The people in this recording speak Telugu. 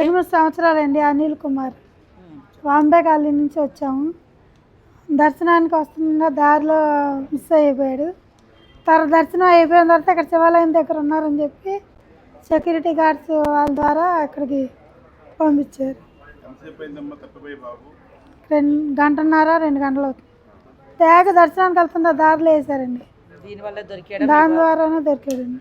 ఎనిమిది సంవత్సరాలండి అనిల్ కుమార్. బాంబే కాలనీ నుంచి వచ్చాము. దర్శనానికి వస్తుండగా దారిలో మిస్ అయిపోయాడు. తర్వాత దర్శనం అయిపోయిన తర్వాత ఇక్కడ శివాలయం దగ్గర ఉన్నారని చెప్పి సెక్యూరిటీ గార్డ్స్ వాళ్ళ ద్వారా ఇక్కడికి పంపించారు. రెండు గంటన్నర రెండు గంటలు అవుతుంది తేగ దర్శనానికి వెళ్తుందా దారిలో వేసారండి దీనివల్ల దాని ద్వారానే దొరికాడండి